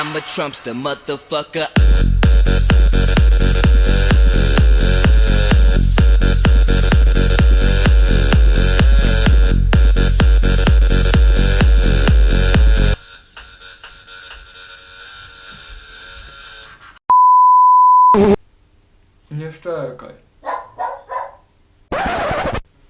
I'm a Trumpster, motherfucker. Nie szczekaj.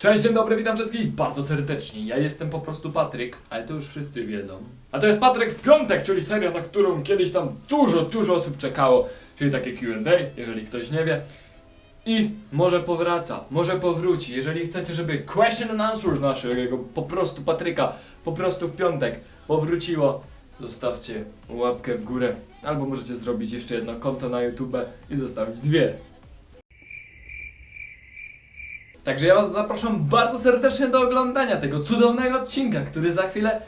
Cześć, dzień dobry, witam wszystkich bardzo serdecznie. Ja jestem po prostu Patryk, ale to już wszyscy wiedzą. A to jest Patryk w piątek, czyli seria, na którą kiedyś tam dużo, dużo osób czekało. Czyli takie Q&A, jeżeli ktoś nie wie. I może powraca, może powróci. Jeżeli chcecie, żeby question and answers naszego po prostu Patryka, po prostu w piątek powróciło, zostawcie łapkę w górę. Albo możecie zrobić jeszcze jedno konto na YouTube i zostawić dwie. Także ja Was zapraszam bardzo serdecznie do oglądania tego cudownego odcinka, który za chwilę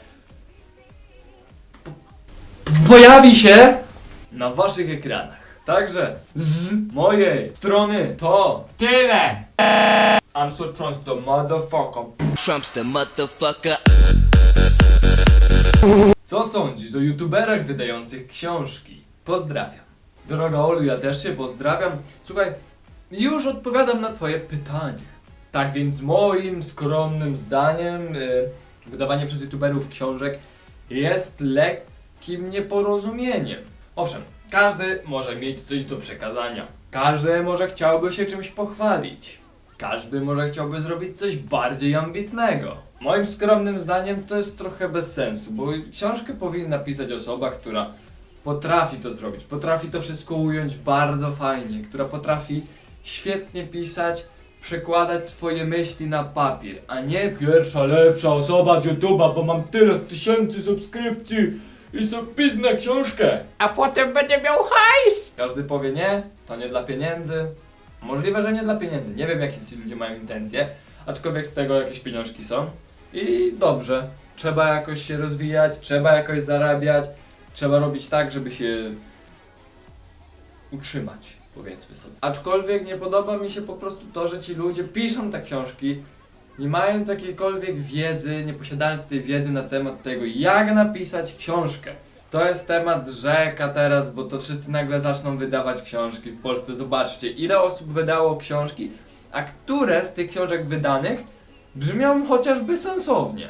po- pojawi się na Waszych ekranach. Także z mojej strony to tyle. I'm so często motherfucker. Trumpster, motherfucker. Co sądzisz o youtuberach wydających książki? Pozdrawiam. Droga Olu, ja też się pozdrawiam. Słuchaj, już odpowiadam na twoje pytanie. Tak więc moim skromnym zdaniem y, wydawanie przez youtuberów książek jest lekkim nieporozumieniem. Owszem, każdy może mieć coś do przekazania. Każdy może chciałby się czymś pochwalić. Każdy może chciałby zrobić coś bardziej ambitnego. Moim skromnym zdaniem to jest trochę bez sensu, bo książkę powinna pisać osoba, która potrafi to zrobić, potrafi to wszystko ująć bardzo fajnie, która potrafi świetnie pisać, przekładać swoje myśli na papier, a nie pierwsza lepsza osoba z YouTube'a, bo mam tyle tysięcy subskrypcji i sobie piznę książkę. A potem będę miał hajs! Każdy powie nie, to nie dla pieniędzy. Możliwe, że nie dla pieniędzy. Nie wiem, jakie ci ludzie mają intencje, aczkolwiek z tego jakieś pieniążki są. I dobrze, trzeba jakoś się rozwijać, trzeba jakoś zarabiać, trzeba robić tak, żeby się utrzymać, powiedzmy sobie. Aczkolwiek nie podoba mi się po prostu to, że ci ludzie piszą te książki, nie mając jakiejkolwiek wiedzy, nie posiadając tej wiedzy na temat tego, jak napisać książkę. To jest temat rzeka teraz, bo to wszyscy nagle zaczną wydawać książki w Polsce. Zobaczcie, ile osób wydało książki, a które z tych książek wydanych brzmią chociażby sensownie.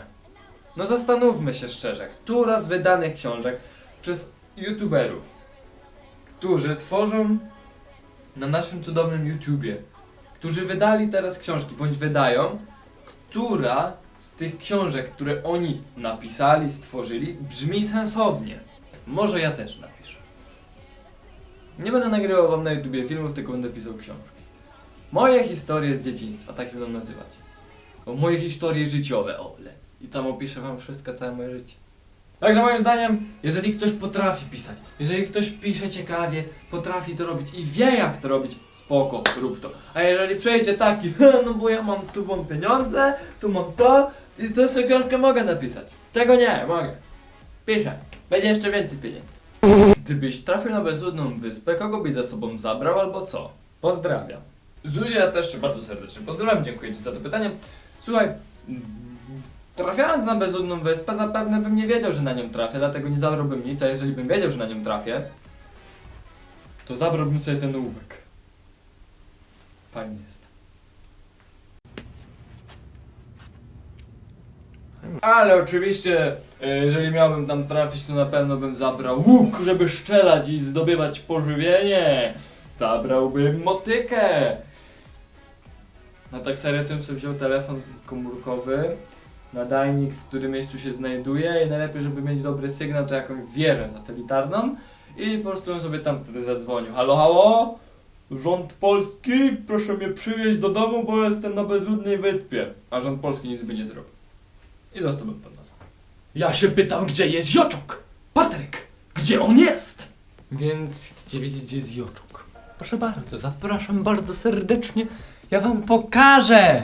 No zastanówmy się szczerze, która z wydanych książek przez youtuberów, którzy tworzą na naszym cudownym YouTubie, którzy wydali teraz książki, bądź wydają, która z tych książek, które oni napisali, stworzyli, brzmi sensownie. Może ja też napiszę. Nie będę nagrywał wam na YouTubie filmów, tylko będę pisał książki. Moje historie z dzieciństwa, tak je będą nazywać. Bo moje historie życiowe, ole. I tam opiszę wam wszystko, całe moje życie. Także moim zdaniem, jeżeli ktoś potrafi pisać, jeżeli ktoś pisze ciekawie, potrafi to robić i wie jak to robić, spoko, rób to. A jeżeli przejdzie taki, no bo ja mam tu mam pieniądze, tu mam to i to sobie książkę mogę napisać. Czego nie, mogę. Piszę. Będzie jeszcze więcej pieniędzy. Gdybyś trafił na bezludną wyspę, kogo byś ze sobą zabrał albo co? Pozdrawiam. Zuzia też cię bardzo serdecznie pozdrawiam, dziękuję Ci za to pytanie. Słuchaj, trafiając na bezludną wyspę, zapewne bym nie wiedział, że na nią trafię, dlatego nie zabrałbym nic, a jeżeli bym wiedział, że na nią trafię, to zabrałbym sobie ten ołówek. Fajnie jest. Ale oczywiście, e, jeżeli miałbym tam trafić, to na pewno bym zabrał łuk, żeby strzelać i zdobywać pożywienie. Zabrałbym motykę. Na tak serio tym sobie wziął telefon komórkowy, nadajnik, w którym miejscu się znajduje i najlepiej, żeby mieć dobry sygnał, to jakąś wieżę satelitarną i po prostu bym sobie tam wtedy zadzwonił. Halo, halo? Rząd polski, proszę mnie przywieźć do domu, bo jestem na bezludnej wyspie. A rząd polski nic by nie zrobił. I zostałbym tam na sam. Ja się pytam, gdzie jest Joczok? Patryk, gdzie on jest? Więc chcecie wiedzieć, gdzie jest Joczuk? Proszę bardzo, zapraszam bardzo serdecznie. Ja wam pokażę.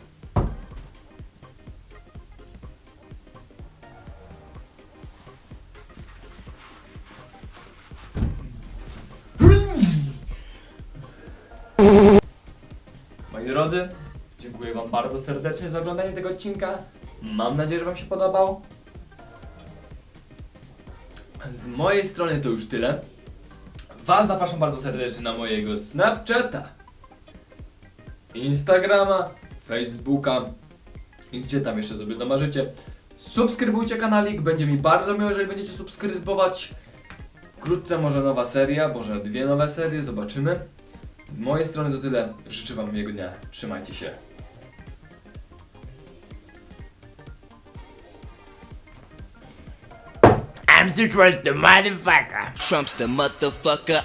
Moi drodzy, dziękuję wam bardzo serdecznie za oglądanie tego odcinka. Mam nadzieję, że wam się podobał. Z mojej strony to już tyle. Was zapraszam bardzo serdecznie na mojego Snapchata, Instagrama, Facebooka i gdzie tam jeszcze sobie zamarzycie. Subskrybujcie kanalik, będzie mi bardzo miło, jeżeli będziecie subskrybować. Wkrótce może nowa seria, może dwie nowe serie, zobaczymy. Z mojej strony to tyle. Życzę Wam miłego dnia. Trzymajcie się. I'm the motherfucker. Trump's the motherfucker.